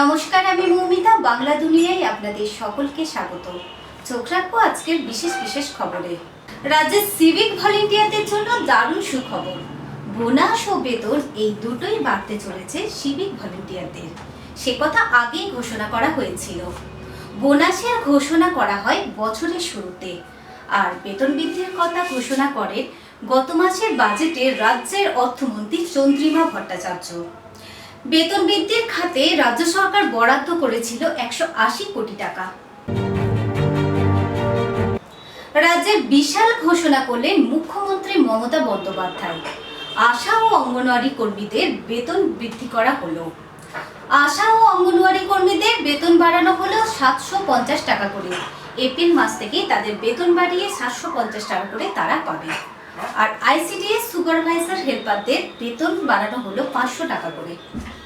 নমস্কার, আমি মৌমিতা, বাংলা দুনিয়ায় আপনাদের সকলকে স্বাগত। চোখ রাখব আজকের বিশেষ বিশেষ খবরে। রাজ্যের সিভিক ভলেন্টিয়ারদের জন্য দারুণ সুখবর। বোনাস ও বেতন এই দুটোই বাড়তে চলেছে সিভিক ভলেন্টিয়ারদের সে কথা আগেই ঘোষণা করা হয়েছিল। বোনাসের ঘোষণা করা হয় বছরের শুরুতে। আর বেতন বৃদ্ধির কথা ঘোষণা করেন গত মাসের বাজেটে রাজ্যের অর্থমন্ত্রী চন্দ্রিমা ভট্টাচার্য। বেতন বৃদ্ধির খাতে রাজ্য সরকার বরাদ্দ করেছিল একশো আশি কোটি টাকা। রাজ্যের বিশাল ঘোষণা করলেন মুখ্যমন্ত্রী মমতা বন্দ্যোপাধ্যায়। আশা ও অঙ্গনওয়াড়ি কর্মীদের বেতন বৃদ্ধি করা হলো। আশা ও অঙ্গনওয়াড়ি কর্মীদের বেতন বাড়ানো হলো সাতশো পঞ্চাশ টাকা করে। এপ্রিল মাস থেকে তাদের বেতন বাড়িয়ে সাতশো পঞ্চাশ টাকা করে তারা পাবে। আর আইসিডিএস সুপারভাইজার হেল্পারদের বেতন বাড়ানো হলো পাঁচশো টাকা করে।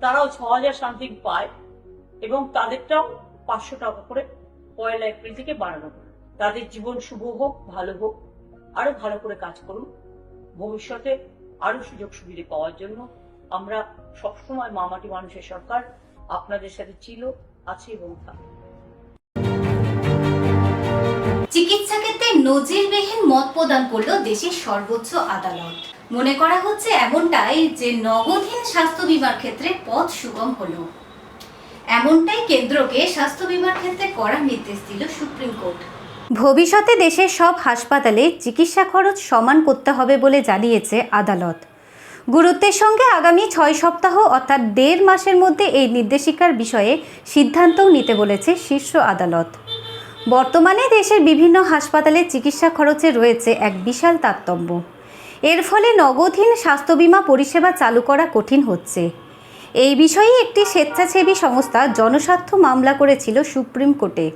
তারাও ছ হাজার সামথিং পায় এবং তাদেরটাও পাঁচশো টাকা করে পয়লা এপ্রিল থেকে বাড়ানো তাদের জীবন শুভ হোক, ভালো হোক, আরও ভালো করে কাজ করুন। ভবিষ্যতে আরও সুযোগ সুবিধে পাওয়ার জন্য আমরা সবসময় মামাটি মানুষের সরকার আপনাদের সাথে ছিল, আছে এবং থাকবে। চিকিৎসা ক্ষেত্রে নজিরবিহীন মত প্রদান করল দেশের সর্বোচ্চ আদালত। মনে করা হচ্ছে এমনটাই যে নগদহীন স্বাস্থ্য বীমার ক্ষেত্রে পথ সুগম হলো। এমনটাই কেন্দ্রকে স্বাস্থ্য বীমার ক্ষেত্রে করার নির্দেশ দিল সুপ্রিম কোর্ট। ভবিষ্যতে দেশের সব হাসপাতালে চিকিৎসা খরচ সমান করতে হবে বলে জানিয়েছে আদালত। গুরুত্বের সঙ্গে আগামী ছয় সপ্তাহ অর্থাৎ দেড় মাসের মধ্যে এই নির্দেশিকার বিষয়ে সিদ্ধান্তও নিতে বলেছে শীর্ষ আদালত। বর্তমানে দেশের বিভিন্ন হাসপাতালে চিকিৎসা খরচে রয়েছে এক বিশাল তারতম্য। এর ফলে নগদহীন স্বাস্থ্য বীমা পরিষেবা চালু করা কঠিন হচ্ছে। এই বিষয়ে একটি স্বেচ্ছাসেবী সংস্থা জনস্বার্থ মামলা করেছিল সুপ্রিম কোর্টে।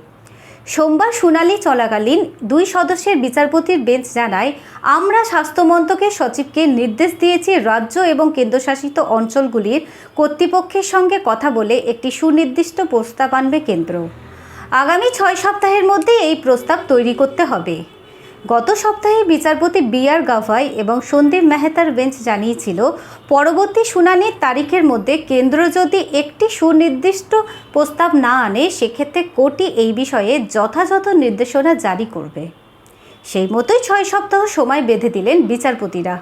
সোমবার শুনানি চলাকালীন দুই সদস্যের বিচারপতির বেঞ্চ জানায়, আমরা স্বাস্থ্য মন্ত্রকের সচিবকে নির্দেশ দিয়েছি রাজ্য এবং কেন্দ্রশাসিত অঞ্চলগুলির কর্তৃপক্ষের সঙ্গে কথা বলে একটি সুনির্দিষ্ট প্রস্তাব আনবে কেন্দ্র। আগামী ছয় সপ্তাহের মধ্যে এই প্রস্তাব তৈরি করতে হবে। গত সপ্তাহে বিচারপতি বি আর গাভাই এবং সন্দীপ মেহতার বেঞ্চ জানিয়েছিল, পরবর্তী শুনানির তারিখের মধ্যে কেন্দ্র যদি একটি সুনির্দিষ্ট প্রস্তাব না আনে, সেক্ষেত্রে কোর্টই এই বিষয়ে যথাযথ নির্দেশনা জারি করবে। সেই মতোই ছয় সপ্তাহ সময় বেঁধে দিলেন বিচারপতিরা।